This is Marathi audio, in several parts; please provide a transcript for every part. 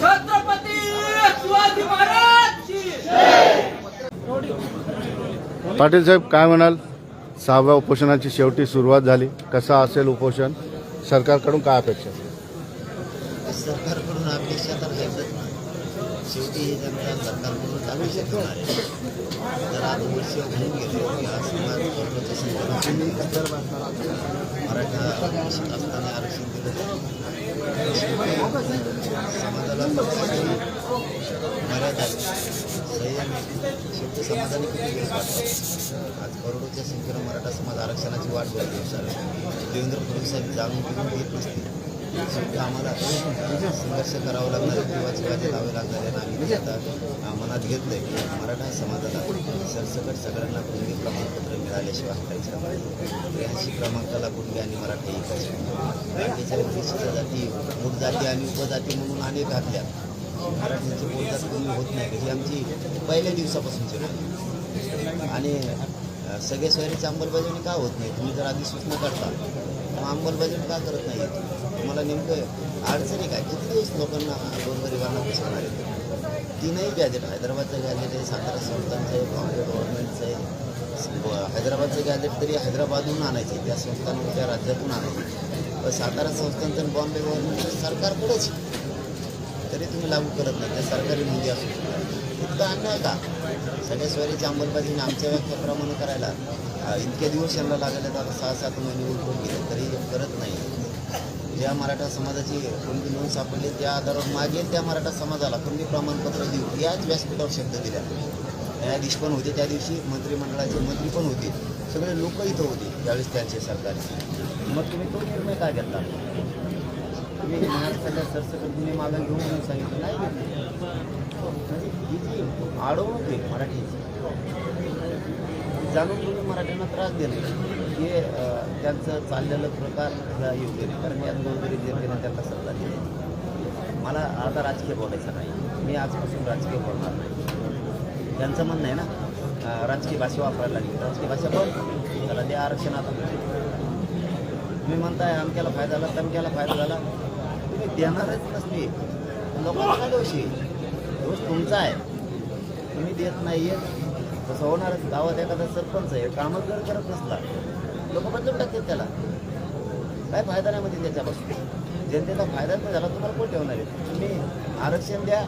छत्रपती शिवाजी महाराज की पाटील साहेब काय म्हणाल? सहाव्या उपोषणाची शेवटी सुरुवात झाली. कसा असेल उपोषण? सरकारकडून काय अपेक्षा? सरकारकडून अपेक्षा तर शेवटी हे जनता सरकारकडून अपेक्षा करणार आहे. जर आज वर्ष होऊन गेले की समाज वर्गाच्या संदर्भात मराठा असताना आरक्षण दिलं समाजाला मर्यादा संयम शेवटी समाजाने किती आज करोडोच्या संख्येनं मराठा समाज आरक्षणाची वाट बघतो दिवसाला देवेंद्र फडणवीस साहेब जाणून घेऊन घेत नसतील. शेवटी आम्हाला संघर्ष करावं लागणार आहे जीवाची बाजी लावे लागणार आहे आणि आम्ही आता अं, मनात घेतलंय की मराठा समाजाला सरसकट सगळ्यांना कुणबी प्रमाणपत्र मिळाल्याशिवाय हटायचं नाही. त्र्याऐंशी क्रमांकाला कुणबी आणि मराठा ऐकायचे विशिष्ट जाती मूळ जाती आणि उपजाती म्हणून अनेक घातल्या. मराठीची बोलतात कमी होत नाही ही आमची पहिल्या दिवसापासूनची मागणी. आणि सगळे सोयरीची अंमलबजावणी का होत नाही? तुम्ही जर आधी सूचना करता अंमलबजावणी का करत नाही तुम्हाला नेमकं अडचणी काय? किती दिवस लोकांना गोरगरिबांना पुसणार आहे? तीनही गॅजेट हैदराबादचं गॅजेट आहे सातारा संस्थांचं आहे बॉम्बे गव्हर्नमेंटचं आहे. हैदराबादचं गॅजेट तरी हैदराबादहून आणायचे त्या संस्थांना त्या राज्यातून आणायचे. पण सातारा संस्थांचं आणि बॉम्बे गव्हर्नमेंटचं सरकारकडेच तरी तुम्ही लागू करत नाही त्या सरकारी नोंदी असू इतका अन्याय का? सगळ्या सोयरीची अंमलबजावणी आमच्या व्याख्याप्रमाणे करायला इतके दिवस यांना लागले आता सहा सात महिने उलटून गेले तरी करत नाही. ज्या मराठा समाजाची कोणती नोंद सापडली त्या आधारावर मागेल त्या मराठा समाजाला कोणती प्रमाणपत्र देऊ याच व्यासपीठावर शब्द दिल्या न्यायाधीश पण होते त्या दिवशी मंत्रिमंडळाचे मंत्री पण होते. सगळे लोक इथं होते त्यावेळेस त्यांचे सरकारचे. मग तुम्ही तो निर्णय काय घेतला? तुम्ही महाराष्ट्राच्या सरसकट गुन्हे मागं घेऊन सांगितलं नाही म्हणजे ही जी आहे मराठीची जाणून तुम्ही मराठ्यांना त्रास देणे हे त्यांचं चाललेलं प्रकार योग्य नाही कारण यात गोरगरीब जनतेने त्यांना सल्ला दिली आहे. मला आता राजकीय बोलायचं नाही. मी आजपासून राजकीय बोलणार नाही. त्यांचं म्हणणं आहे ना राजकीय भाषा वापरायला लागली. राजकीय भाषा बोल त्याला ते आरक्षण आता तुम्ही म्हणताय अमक्याला फायदा झाला तमक्याला फायदा झाला. तुम्ही देणारच नसते. लोकांना काय दोष तुमचा आहे. तुम्ही देत नाही आहे तसं होणारच गावात एखादा सरपंच आहे कामच जर करत नसला लोक बदलून टाकतात त्याला. काय फायदा नाही म्हणजे त्याच्यापासून? जनतेचा फायदाच नाही झाला तुम्हाला कोण ठेवणार आहे? तुम्ही आरक्षण द्या.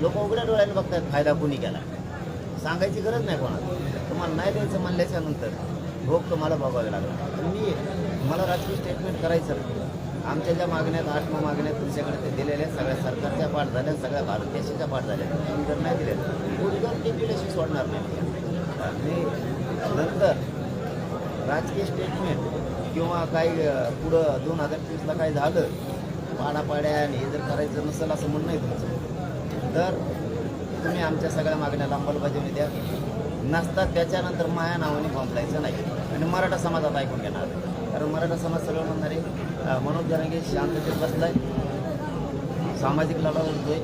लोक उघड्या डोळ्याने बघतात फायदा कोणी केला. सांगायची गरज नाही कोणाला. तुम्हाला नाही द्यायचं म्हणल्याच्या नंतर भोग तुम्हाला बघावे लागला तर मी मला राजकीय स्टेटमेंट करायचं आमच्या ज्या मागण्यात आठ मागण्यात तुमच्याकडे ते दिलेल्या आहेत, सगळ्या सरकारच्या पाठ झाल्या सगळ्या भारत देशाच्या पाठ झाल्या. जर नाही दिल्या पुढे ते सोडणार नाही. आणि नंतर राजकीय स्टेटमेंट किंवा काही पुढं दोन हजार तीसला काही झालं पाडापाड्या आणि हे जर करायचं नसेल असं म्हणणं आहे तुमचं तर तुम्ही आमच्या सगळ्या मागण्याला अंमलबजावणी द्या. नसतात त्याच्यानंतर माया नावाने बॉम्बलायचं नाही. आणि मराठा समाजात ऐकून घेणार कारण मराठा समाज सगळं म्हणणारे आहे मनोज जरांगे शांततेत बसलाय. सामाजिक लढा उठतोय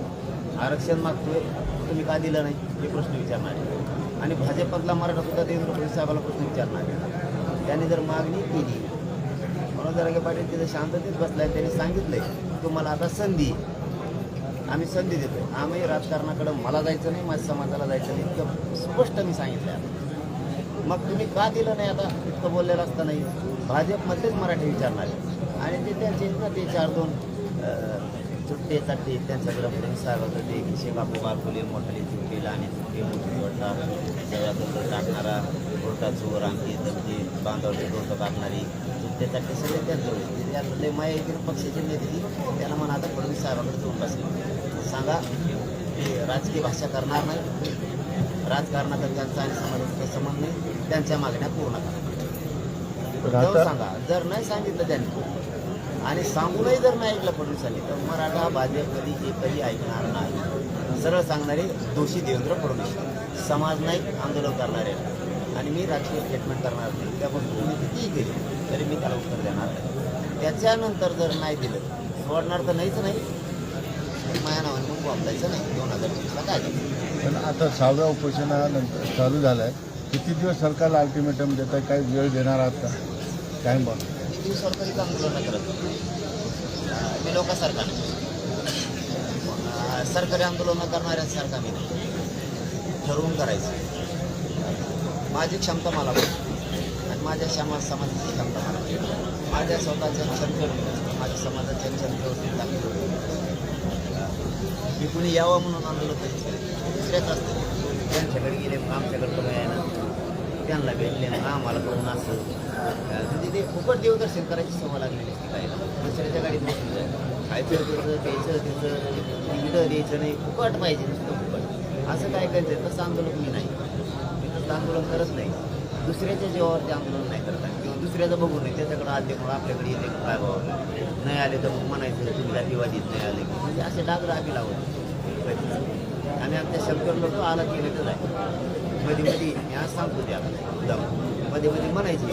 आरक्षण मागतोय. तुम्ही का दिलं नाही? हे प्रश्न विचारणार आहे. आणि भाजपमधला मराठा सुद्धा देवेंद्र फडणवीस साहेबाला प्रश्न विचारणार आहे. त्यांनी जर मागणी केली मनोज जरांगे पाटील तिथे शांततेत बसलाय त्यांनी सांगितलंय तुम्हाला आता संधी आहे. आम्ही संधी देतो आम्ही राजकारणाकडं मला जायचं नाही माझ्या समाजाला जायचं नाही इतकं स्पष्ट मी सांगितलं आता. मग तुम्ही का दिलं नाही आता? इतकं बोललेलं असतं नाही. भाजपमध्येच मराठी विचारणार आहे. आणि ते त्यांचे ना ते चार दोन चुट्टे चट्टे त्यांच्याकडे. फडणवीस साहेब होते ते किशे बापू बापुले मोठाले चुट्टे लहाने चुट्टे मोठे वडला सगळ्यात टाकणारा गोटा चोर आणखी दमजे बांधवडे डोकं टाकणारी चाट्टे सगळे त्यांचं त्यात लय माया येतील पक्षाचे नेते ती त्यांना म्हणा आता फडणवीस साहेबाकडे जाऊन बसले. सांगा राजकीय भाषा करणार नाही. राजकारणाचा त्यांचा आणि समाजाचा संबंध नाही. त्यांच्या मागण्या पूर्ण करा. सांगा. जर नाही सांगितलं त्यांनी आणि सांगूनही जर नाही ऐकलं फडणवीसांनी तर मराठा भाजप कधी एकही ऐकणार नाही. सरळ सांगणारे दोषी देवेंद्र फडणवीस. समाज नाही आंदोलन करणारे. आणि मी राजकीय स्टेटमेंट करणार नाही. त्यापासून तुम्ही कितीही केली तरी मी त्याला उत्तर देणार नाही. त्याच्यानंतर जर नाही दिलं सोडणार तर नाहीच नाही. माया नावाने मग वापरायचं नाही. दोन हजार चोवीसला काय पण आता सहाव्या उपोषणानंतर चालू झालं आहे किती दिवस सरकारला अल्टिमेटम देत आहे काही वेळ देणार आहात का? काय बघ किती दिवस सरकारी आंदोलन करत मी लोक सरकार. सरकारी आंदोलनं करणाऱ्यांसारखा मी नाही. ठरवून करायचं. माझी क्षमता मला आणि माझ्या क्षमा समाजाची क्षमता मला माझ्या स्वतःच्या क्षमतेवर माझ्या समाजाच्या क्षमतेवरती टाकली मी कुणी यावं म्हणून आंदोलन कधीच दुसऱ्याच असतं त्यांच्याकडे गेले मग आमच्याकडे पण ना. त्यांना भेटले मग आम्हाला करून असं. म्हणजे ते फुकट देवदर्शन करायची सवय लागलेली असते काय दुसऱ्याच्या गाडीत बसून जायचं. खायचं त्याचं प्यायचं त्याचं तिकडं द्यायचं नाही. फुकट पाहिजे नुसतं फुकट. असं काय करायचं? तसं आंदोलन मी नाही. मी आंदोलन करत नाही. दुसऱ्याच्या जीवावरती आंदोलन नाही करत आणि किंवा दुसऱ्याचं बघून नये त्याच्याकडे आले म्हणून आपल्याकडे येते काय बाबा नाही आले तर मग म्हणायचं तुम्ही जातीवादीत नाही आले की. म्हणजे असे डाग आम्ही लावत आणि आमच्या शंकर लोक आला की तर आहे मध्ये मध्ये मी आज सांगतो ते आता मध्ये मध्ये म्हणायचे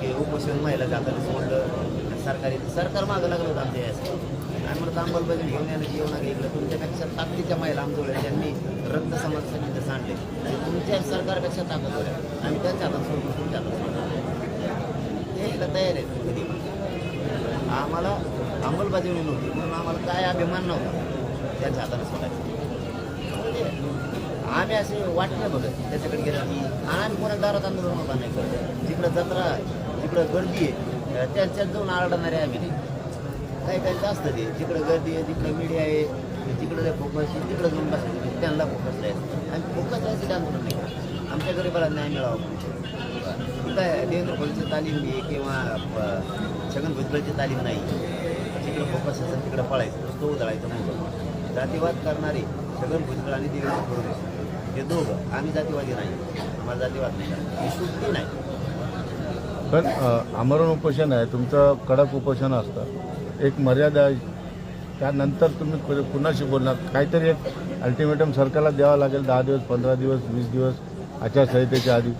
की उपोषण महिला जाताना सोडलं सरकारी सरकार मागं लागलं होतं आमच्या यासाठी. आणि म्हणत अंमलबजावणी घेऊन येणं घेऊन नका इकडं. तुमच्यापेक्षा ताकदीच्या महिला आमच्याकडे त्यांनी. रक्त समाजासाठी जसं आणले आणि तुमच्या सरकारपेक्षा ताकद होत्या आम्ही त्यांच्या हातात सोडून तुमच्या हातात तयार आहेत कधी आम्हाला अंमलबजावणी नव्हती. म्हणून आम्हाला काय अभिमान नव्हता. त्यांच्या हाताने सोडायचं आम्ही असे वाट नाही बघत. त्याच्याकडे गेलं की आम्ही कोणा दारात आंदोलन होता नाही करत. जिकडं जत्रा जिकडं गर्दी आहे त्यांच्यात जाऊन आरडणारे आम्ही नाही. काही काहींचं असतं ते. जिकडं गर्दी आहे तिकडं मीडिया आहे. म्हणजे तिकडं फोकस आहे तिकडं जाऊन बसायचं म्हणजे त्यांना फोकस द्यायचं आणि फोकस द्यायचं आंदोलन नाही. करत. आमच्या गरीबाला न्याय मिळावा काय देवेंद्र फडणवीसची तालीम घे किंवा छगन भुजबळची तालीम नाही. तिकडं फोकस असेल तिकडं पळायचं तो उधळायचं नाही जातीवाद करणारे छगन भुजबळ आणि देवेंद्र फडणवीस हे दोघं आम्ही जातीवादी नाही. आम्हाला जातीवाद नाही करायचं. सुट्टी नाही. पण आमरण उपोषण आहे तुमचं कडक उपोषण असतं. एक मर्यादा त्यानंतर तुम्ही कुणाशी बोलणार. काहीतरी एक अल्टिमेटम सरकारला द्यावं लागेल दहा दिवस पंधरा दिवस वीस दिवस आचारसंहितेच्या आधी.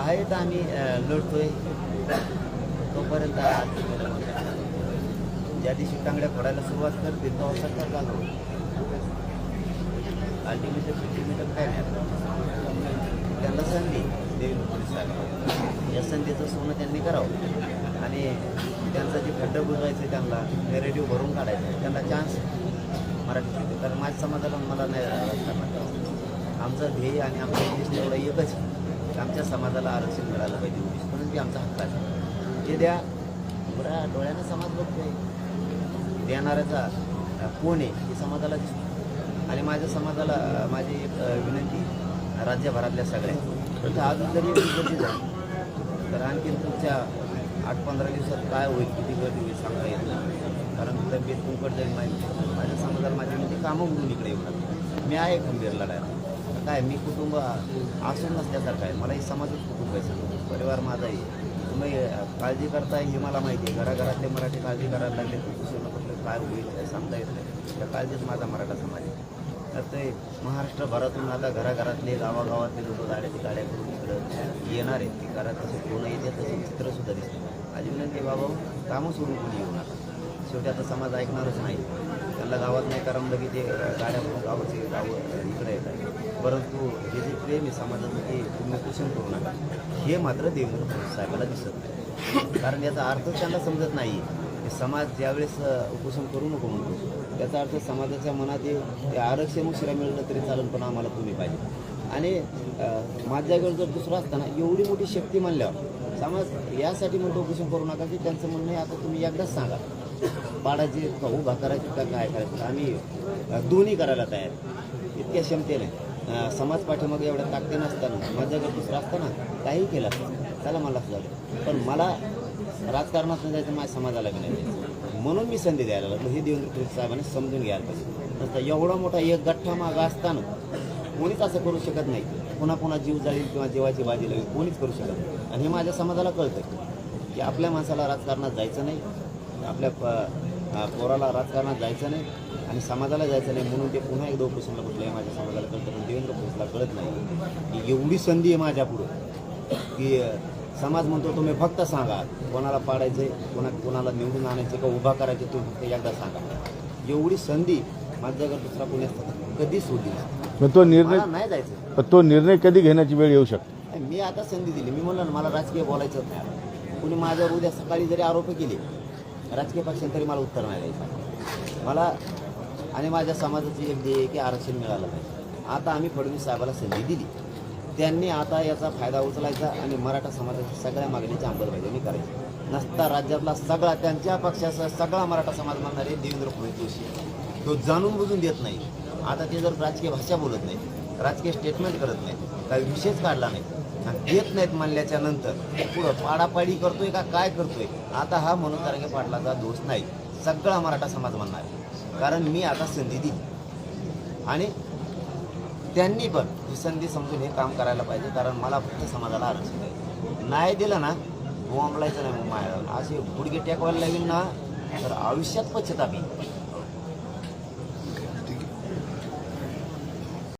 आहेत आम्ही अ, लढतोय. तोपर्यंत ज्या दिवशी टांगड्या फोडायला सुरुवात करते तेव्हा सरकार चालू अल्टिमेटम अल्टिमेटम काय नाही. त्यांना संधी देवी फडणवीस या संधीचं सोनं त्यांनी करावं. आणि त्यांचा जे खड्डं बुजवायचं त्यांना नेरेटिव्ह भरून काढायचं. त्यांना चान्स मराठी देते कारण माझ्या समाजाला मला नाही राजकारणात आमचं ध्येय आणि आमचं उद्दिष्ट एवढं एकच आमच्या समाजाला आरक्षण मिळालं पाहिजे उद्दिष्ट. म्हणून ते आमचा हक्क आहे. ते द्या. बरं डोळ्यानं समाज बघतोय. देणाऱ्याचा कोण आहे? हे समाजाला आणि माझ्या समाजाला माझी एक विनंती राज्यभरातल्या सगळ्या. इथं अजून जरी तर आणखीन तुमच्या आठ पंधरा दिवसात काय होईल किती गर्दी होईल सांगता येत नाही. कारण तब्येत कुंकट जाईल माहिती माझ्या समाजाला माझी म्हणजे कामं म्हणून इकडे येऊन मी आहे खंबीर लढायला. काय मी कुटुंब असून नसल्यासारखं आहे. मला हे समाजच कुटुंब आहे सगळं. परिवार माझा आहे. तुम्ही काळजी करताय हे मला माहिती आहे. घराघरातले मराठी काळजी करायला लागले कुठलं काय होईल काय सांगता येत नाही. त्या काळजीत माझा मराठा समाज आहे. तर ते महाराष्ट्रभरातून आता घराघरातले गावागावातले लोक गाड्याची गाड्या करून इकडं येणार आहेत. ते घरात तसे कोण येते तसे चित्रसुद्धा दिसते. माझी विनंती बाबा कामं सोडून कोणी येऊ नका. शेवटी आता समाज ऐकणारच नाही. त्यांना गावात नाही करमलं की ते गाड्या करून गावाचे गावं इकडे येतात. परंतु हे जे प्रेम आहे समाजाचं ते तुम्ही पोषण करू नका. हे मात्र देवेंद्र साहेबाला दिसत नाही. कारण याचा अर्थ त्यांना समजत नाही की समाज ज्यावेळेस उपोषण करू नको म्हणतो त्याचा अर्थ समाजाच्या मनात हे आरक्षण उशिरा मिळलं तरी चालेल पण आम्हाला तुम्ही पाहिजे. आणि माझ्याकडे जर दुसरं असताना एवढी मोठी शक्ती म्हणल्यावर समाज यासाठी मग उपोषण करू नका की त्यांचं म्हणणं आता तुम्ही एकदाच सांगा. पाडायचे का उभा करायची का काय करायचं? आम्ही दोन्ही करायला तयार इतक्या क्षमतेने समाज पाठीमागे एवढ्या ताकदी नसताना माझ्याकडे दुसरं असताना काही केलं असतं त्याला मला झालं. पण मला राजकारणात जायचं माझ्या समाजाला बी नाही जायचं. म्हणून मी संधी द्यायला लागलो. हे देवेंद्र फडणवीस साहेबांनी समजून घ्यायला पाहिजे. नसता एवढा मोठा एक गठ्ठा माग असताना कोणीच असं करू शकत नाही. पुन्हा पुन्हा जीव जाईल किंवा जीवाची बाजी लागेल कोणीच करू शकत नाही. आणि हे माझ्या समाजाला कळतं की आपल्या माणसाला राजकारणात जायचं नाही. आपल्या पोराला राजकारणात जायचं नाही आणि समाजाला जायचं नाही म्हणून ते पुन्हा एकदा उपोषणला बसले हे माझ्या समाजाला कळतं पण देवेंद्र फडणवीसला कळत नाही. की एवढी संधी आहे माझ्यापुढं. की समाज म्हणतो तुम्ही फक्त सांगा कोणाला पाडायचं कोणा कोणाला निवडून आणायचं का उभा करायचं तुम्ही फक्त एकदा सांगा. एवढी संधी माझ्या जर दुसरा कोणी कधीच नसती. मग तो निर्णय नाही जायचं. पण तो निर्णय कधी घेण्याची वेळ येऊ शकते? नाही, मी आता संधी दिली. मी म्हणलं ना मला राजकीय बोलायचंच नाही. कुणी माझ्यावर उद्या सकाळी जरी आरोप केले राजकीय पक्षांनी तरी मला उत्तर नाही द्यायचं. मला आणि माझ्या समाजाची एक ध्येय आहे की आरक्षण मिळालं पाहिजे. आता आम्ही फडणवीस साहेबाला संधी दिली. त्यांनी आता याचा फायदा उचलायचा आणि मराठा समाजाच्या सगळ्या मागणीची अंमलबजावणी करायची. नसता राज्यातला सगळा त्यांच्या पक्षाचा सगळा मराठा समाज म्हणणारे देवेंद्र फडणवीस जोशी तो जाणून बुजून देत नाही. आता ते जर राजकीय भाषा बोलत नाही राजकीय स्टेटमेंट करत नाही काही विषयच काढला नाही देत नाहीत म्हणल्याच्या नंतर पुढं पाडापाडी करतोय का काय करतोय? आता हा मनोज तारखे पाटलाचा दोष नाही. सगळा मराठा समाज म्हणणार आहे. कारण मी आता संधी दिली. आणि त्यांनी पण ही संधी समजून हे काम करायला पाहिजे कारण मला फक्त समाजाला आरक्षण आहे. नाही दिलं ना बोंबलायचं नाही मग माया. असे गुडघे टेकवायला लागेल ना तर आयुष्यात पश्चाताप येईल.